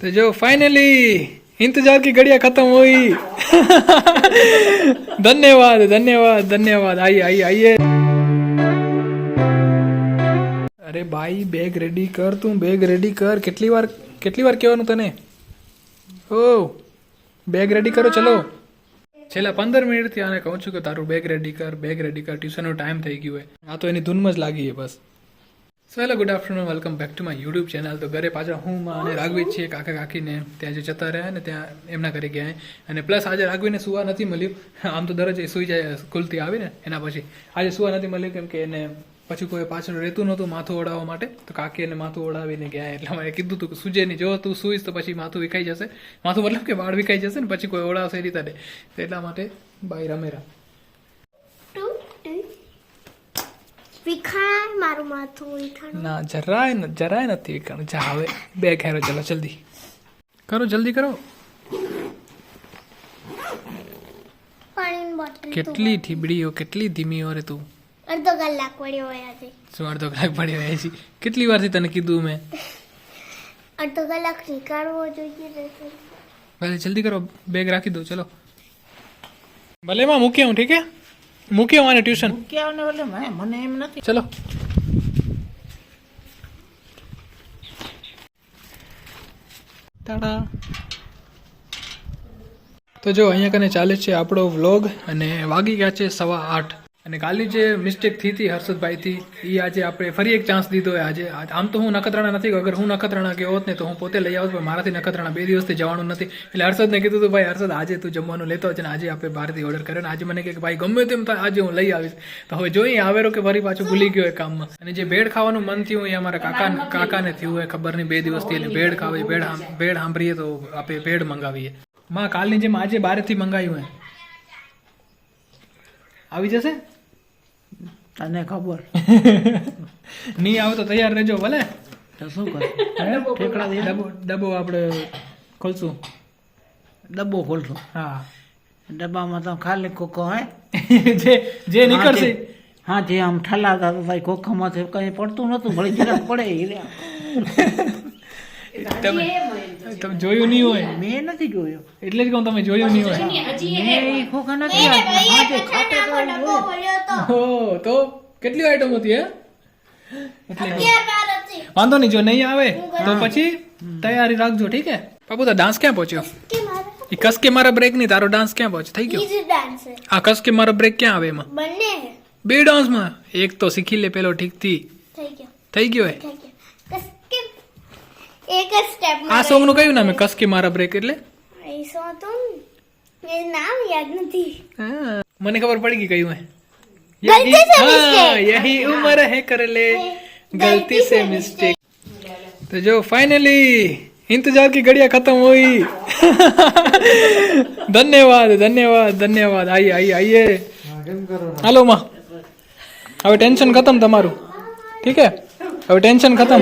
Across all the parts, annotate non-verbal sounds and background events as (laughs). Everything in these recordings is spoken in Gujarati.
तो जो फाइनली इंतजार की घड़ियां खत्म हुई धन्यवाद धन्यवाद धन्यवाद आइए आइए आइए અરે ભાઈ બેગ રેડી કર તું બેગ રેડી કર કેટલી વાર કેટલી વાર કહેવાનું તને ઓ બેગ રેડી કરો ચલો છેલ્લા પંદર મિનિટથી આને કહું છું કે તારું બેગ રેડી કર બેગ રેડી કર ટ્યુશનનો ટાઈમ થઈ ગયો હોય આ તો એની ધૂનમાં જ લાગી છે બસ so hello good afternoon welcome back to my YouTube channel તો ઘરે પાછા હું અને રાઘવી છીએ. કાકા, કાકીને ત્યાં જે જતા રહ્યા ને ત્યાં એમના ઘરે ગયા અને પ્લસ આજે રાઘવીને સુવા નથી મળ્યું. આમ તો દરરોજ એ સુઈ જાય સ્કૂલથી આવીને એના પછી. આજે સુવા નથી મળ્યું કેમ કે એને પછી કોઈ પાછળ રહેતું નહોતું માથું ઓળાવવા માટે. તો કાકી એને માથું ઓળાવીને ગયા એટલે મારે કીધું હતું કે, સુજે નહીં, જો તું સુઈશ તો પછી માથું વિખાઈ જશે. માથું મતલબ કે વાળ વિખાઈ જશે ને પછી કોઈ ઓળાવશે એ રીતે. એટલા માટે બાય રમેરા વિખાણ મારું માથું વિખાણ. ના જરાય ન- જરાય નથી વિખાણ. જા હવે બે ખેરો ચલો જલ્દી. કરો જલ્દી કરો. પાણીની બોટલ કેટલી ઠીબડીઓ કેટલી ધીમી ઓરે તું. અડધો કલાક પડ્યો હોય આજે. શું અડધો કલાક પડી હોય છે કેટલી વારથી તને કીધું મેં? અડધો કલાક નીકાળવો જોઈએ ભલે જલ્દી કરો બેગ રાખી દો ચલો. ભલે માં મૂકી હું ઠીક હે? મૂકી હું આને ટ્યુશન ક્યાં ને એટલે મને મને એમ નથી. ચલો. તાડા. તો જો અહીંયા કને ચાલે છે આપણો વ્લોગ અને વાગી ગયા છે સવા આઠ. અને કાલની જે મિસ્ટેક થઈ હતી હર્ષદભાઈથી એ આજે આપણે ફરી એક ચાન્સ દીધો આજે. આમ તો હું નખત્રાણા નથી અગર હું નખત્રાણા ગયો હોત ને તો હું પોતે લઈ આવત પણ મારાથી નખત્રાણા બે દિવસથી જવાનું નથી. એટલે હર્ષદને કીધું હતું ભાઈ હર્ષદ આજે તું જમવાનું લેતો છે ને આજે આપણે બહારથી ઓર્ડર કર્યો ને. આજે મને કહે કે ભાઈ ગમે તેમ થાય આજે હું લઈ આવીશ. તો હવે જોઈએ આવેરો કે ફરી પાછું ભૂલી ગયો એ કામમાં. અને જે ભેળ ખાવાનું મન થયું એ અમારા કાકા કાકાને થયું હોય ખબર નહીં બે દિવસથી એટલે ભેળ ખાવી ભેળ ભેળ સાંભળીએ તો આપણે ભેળ મંગાવીએ. માં કાલની જેમ આજે બહારથી મંગાવ્યું હોય આવી જશે? તને ખબર. (laughs) નહીં આવે તો તૈયાર રહેજો ભલે. તો શું કર? ઠેકડા દે. ડબ્બો આપણે ખોલશું. ડબ્બો ખોલશો? હા. ડબ્બામાં તો ખાલી કોકો હે? (laughs) જે જે નીકળશે. હા જે આમ ઠલાતા તો ભાઈ કોખામાંથી કઈ પડતું નતું ભલે જરાક પડે. (laughs) તમે તમે જોયું નહીં હોય. મેં નથી જોયો. એટલે જ કહું તમે જોયું નહીં હોય. મેં ખોખા નથી. હા, તો કેટલી આઈટમ હતી હે? એટલે વાંધો નહીં જો નહીં આવે તો પછી તૈયારી રાખજો ઠીક હે? બાબુ તો ડાન્સ ક્યાં પહોંચ્યો? એ કસ કે મારા બ્રેક નહીં તારો ડાન્સ ક્યાં પહોંચ્યો? થઈ ગયો? આ કસ કે મારો બ્રેક ક્યાં આવે એમાં? બંને બે ડાન્સમાં એક તો શીખી લે પેલો ઠીકથી. થઈ ગયો. થઈ ગયો હે? એક જ સ્ટેપ આ સોંગનું કયું નામ હે કસ કે મારા બ્રેક એટલે એ સો તો એ નામ યાદ નથી હા, મને ખબર પડી ગઈ કયું હે ગલતી સે हाँ, mistake. यही उम्र है कर ले गलती से मिस्टेक तो जो फाइनली इंतजार की घड़ियां खत्म हुई धन्यवाद धन्यवाद धन्यवाद आइए आइए आइए હાલો માં હવે ટેન્શન ખતમ તમારું ઠીક હે હવે ટેન્શન ખતમ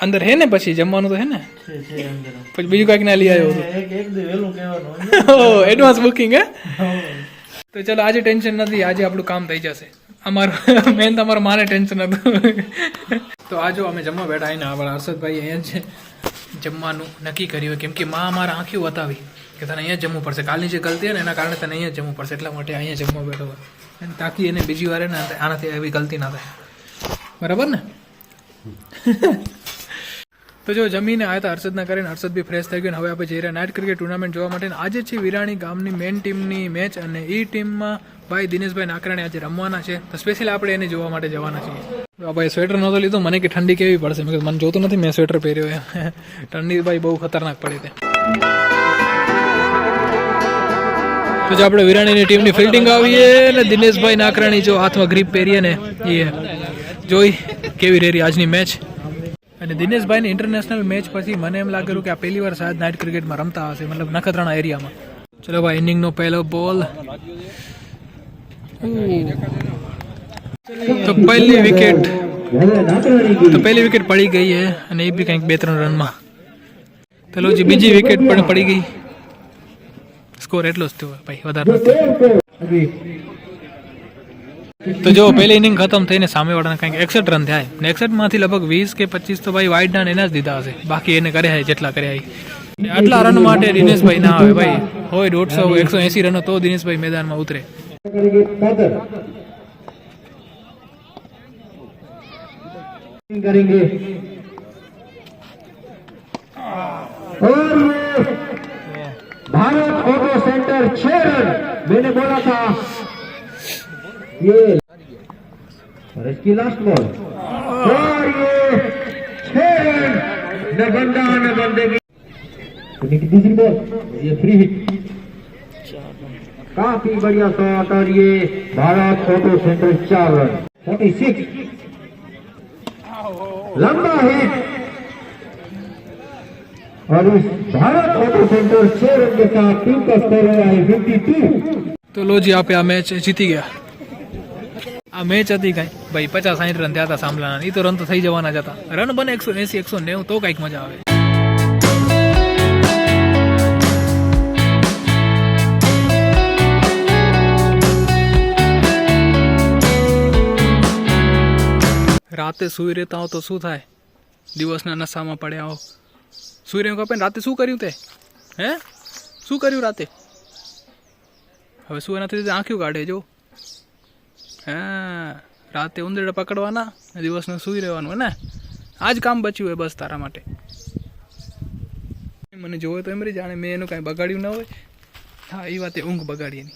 અંદર હે ને પછી? જમવાનું તો હે ને? પછી બીજું કાંઈક ના લઈ આવ્યો હતો એડવાન્સ બુકિંગ હે. તો ચલો આજે ટેન્શન નથી આજે આપણું કામ થઈ જશે. અમારું (laughs) મેન તમારું માને ટેન્શન હતું. (laughs) તો આ જો અમે જમવા બેઠા આવીને આપણા હર્ષદભાઈ અહીંયા છે. જમવાનું નક્કી કર્યું કેમ કે માં અમારા આંખી બતાવી કે તને અહીંયા જમવું પડશે. કાલની જે ગલતી ને એના કારણે તને અહીંયા જમવું પડશે. એટલા માટે અહીંયા જમવા બેઠો તાકી એને બીજી વાર એને આનાથી એવી ગલતી ના થાય. બરાબર ને? તો જો જમીને આવ્યા હતા હર્ષદના કરીને હર્ષદ બી ફ્રેશ થઈ ગયો હવે આપણે જઈ રહ્યા નાઇટ ક્રિકેટ ટુર્નામેન્ટ જોવા માટે આજે છે વિરાણી ગામની મેઇન ટીમની મેચ અને એ ટીમમાં ભાઈ દિનેશભાઈ નાકરાણી આજે રમવાના છે. તો સ્પેશિયલ આપણે એને જોવા માટે જવાના છીએ. ભાઈ સ્વેટર નહોતો લીધો, મને કે ઠંડી કેવી પડશે? મને જોતું નથી, મેં સ્વેટર પહેર્યો (laughs) ઠંડી ભાઈ બહુ ખતરનાક પડી તે જો આપણે વિરાણીની ટીમની ફિલ્ડિંગ આવીએ ને દિનેશભાઈ નાકરાણી જો હાથમાં ગ્રીપ પહેરીએ ને, એ જોઈ કેવી રેરી આજની મેચ અને દિનેશભાઈની ઇન્ટરનેશનલ મેચ પછી મને એમ લાગેલું કે આ પહેલી વાર શાયદ નાઇટ ક્રિકેટમાં રમતા હશે, મતલબ નખત્રાણા એરિયામાં. ચલો ભાઈ ઇનિંગનો પહેલો બોલ તો પહેલી વિકેટ તો પહેલી વિકેટ પડી ગઈ છે અને એ બી કંઈક બે ત્રણ રનમાં. પેલો જે, બીજી વિકેટ પણ પડી ગઈ. સ્કોર એટલો જ થયો ભાઈ, વધારે તો જો, પહેલી ઇનિંગ ખતમ થઈને સામેવાળાને કંઈક એકસઠ રન થાય. ને એકસઠમાંથી લગભગ વીસ કે પચીસ તો ભાઈ વાઇડ રન એના જ દીધા હશે. બાકી એને કર્યા જેટલા કર્યા આટલા રન માટે દિનેશભાઈ ના આવે ભાઈ. હોય દોઢસો, એકસો એસી રનો તો દિનેશભાઈ મેદાનમાં ઉતરે. કરેંગે और ऑटो सेंटर छह रन मैंने बोला था ये और इसकी लास्ट बॉल और ये छह रन न बंदा न बंदे की इन्हीं की दूसरी बॉल ये फ्री हिट काफी बढ़िया शॉट और ये भारत ऑटो सेंटर चार रन फोर्टी सिक्स लंबा हिट और इस भारत ऑटो सेंटर छह रन के साथ टीम का स्कोर हुआ है फिफ्टी टू તો લોજી આપે આ મેચ જીતી ગયા આ મેચ હતી કાંઈ ભાઈ પચાસ સાઠ રન થયા હતા સાંભળાના એ તો રન તો થઈ જવાના જ હતા રન બને એકસો એસી એકસો નેવું તો કાંઈક મજા આવે રાતે સૂઈ રહેતા હો તો શું થાય દિવસના નશામાં પડ્યા હો સૂઈ રહ્યું કપે રાતે શું કર્યું તે? હે? શું કર્યું રાતે? હવે શું એનાથી આંખ્યું કાઢે, જો. હા, રાતે ઉંદરડા પકડવાના દિવસનું સૂઈ રહેવાનું ને? આ જ કામ બચ્યું હોય બસ તારા માટે. મને જોવે તો એમ રહી, જાણે મેં એનું કાંઈ બગાડ્યું ન હોય. હા, એ વાતે ઊંઘ બગાડી એની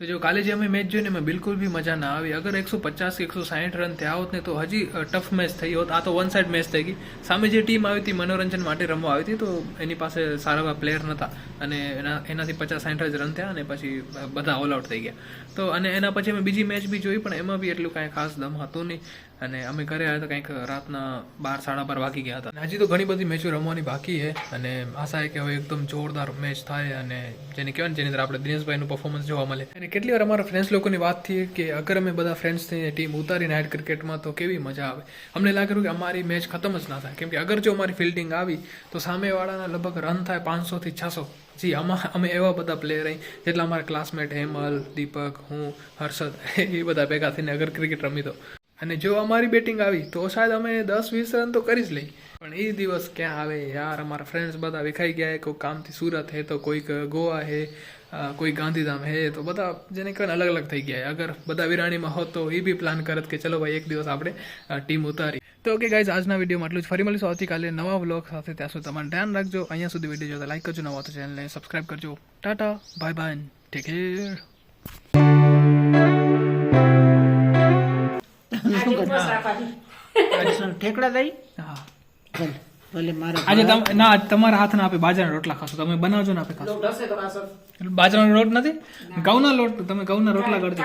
તો જો કાલે જે અમે મેચ જોઈને એમાં બિલકુલ બી મજા ના આવી. અગર એકસો પચાસ કે એકસો સાઠ રન થયા હોત ને તો હજી ટફ મેચ થઈ હોત. આ તો વન સાઇડ મેચ થઈ ગઈ. સામે જે ટીમ આવી હતી, મનોરંજન માટે રમવા આવી હતી, તો એની પાસે સારા એવા પ્લેયર નહોતા અને એના, એનાથી પચાસ સાઠ જ રન થયા અને પછી બધા ઓલ આઉટ થઈ ગયા. તો અને એના પછી અમે બીજી મેચ બી જોઈ, પણ એમાં બી એટલું કાંઈ ખાસ દમ હતું નહીં. અને અમે ઘરે આવ્યા તો કંઈક રાતના બાર, સાડા બાર વાગી ગયા હતા. હજી તો ઘણી બધી મેચો રમવાની બાકી છે અને આશા છે કે હવે એકદમ જોરદાર મેચ થાય અને જેને કહેવાય ને જેની અંદર આપણે દિનેશભાઈનું પરફોર્મન્સ જોવા મળે. અને કેટલી વાર અમારા ફ્રેન્ડ્સ લોકોની વાત થઈ કે અગર અમે બધા ફ્રેન્ડ્સની ટીમ ઉતારી નાઇટ ક્રિકેટમાં તો કેવી મજા આવે. અમને લાગ્યું કે અમારી મેચ ખતમ જ ના થાય. કેમ કે અગર જો અમારી ફિલ્ડિંગ આવી, તો સામેવાળાના લગભગ રન થાય પાંચસોથી છસો. જી, આમાં અમે એવા બધા પ્લેયર અહીં જેટલા અમારા ક્લાસમેટ હેમલ, દીપક, હું, હર્ષદ, એ બધા ભેગા થઈને અગર ક્રિકેટ રમી તો. અને જો અમારી બેટિંગ આવી, તો શાયદ અમે દસ, વીસ રન તો કરી જ લઈ. પણ એ દિવસ ક્યાં આવે યાર, અમારા ફ્રેન્ડ્સ બધા વિખાઈ ગયા હે કોઈ કામથી સુરત હે, તો કોઈક ગોવા હે કોઈ ગાંધીધામ હે, તો બધા જેને કહેવાય અલગ અલગ થઈ ગયા અગર બધા વિરાણીમાં હોત તો એ બી પ્લાન કરત કે ચલો ભાઈ, એક દિવસ આપણે ટીમ ઉતારી. તો ઓકે ગાઈઝ આજના વિડીયોમાં આટલું જ. ફરી મળીશું આવતીકાલે નવા વ્લોગ સાથે. ત્યાં સુધી તમારે ધ્યાન રાખજો. અહીંયા સુધી વીડિયો જોતા લાઈક કરજો, નવા તો ચેનલને સબસ્ક્રાઈબ કરજો. Tata bye bye take care ઠેકડા દઈ? હા. ચાલ ભલે મારે આજે તમ ના તમારા હાથના આપે બાજરાના રોટલા ખાશો. તમે બનાવજો ને આપે ખાશો. બાજરાનો લોટ નથી? ઘઉંના લોટ તમે ઘઉંના રોટલા કરજો.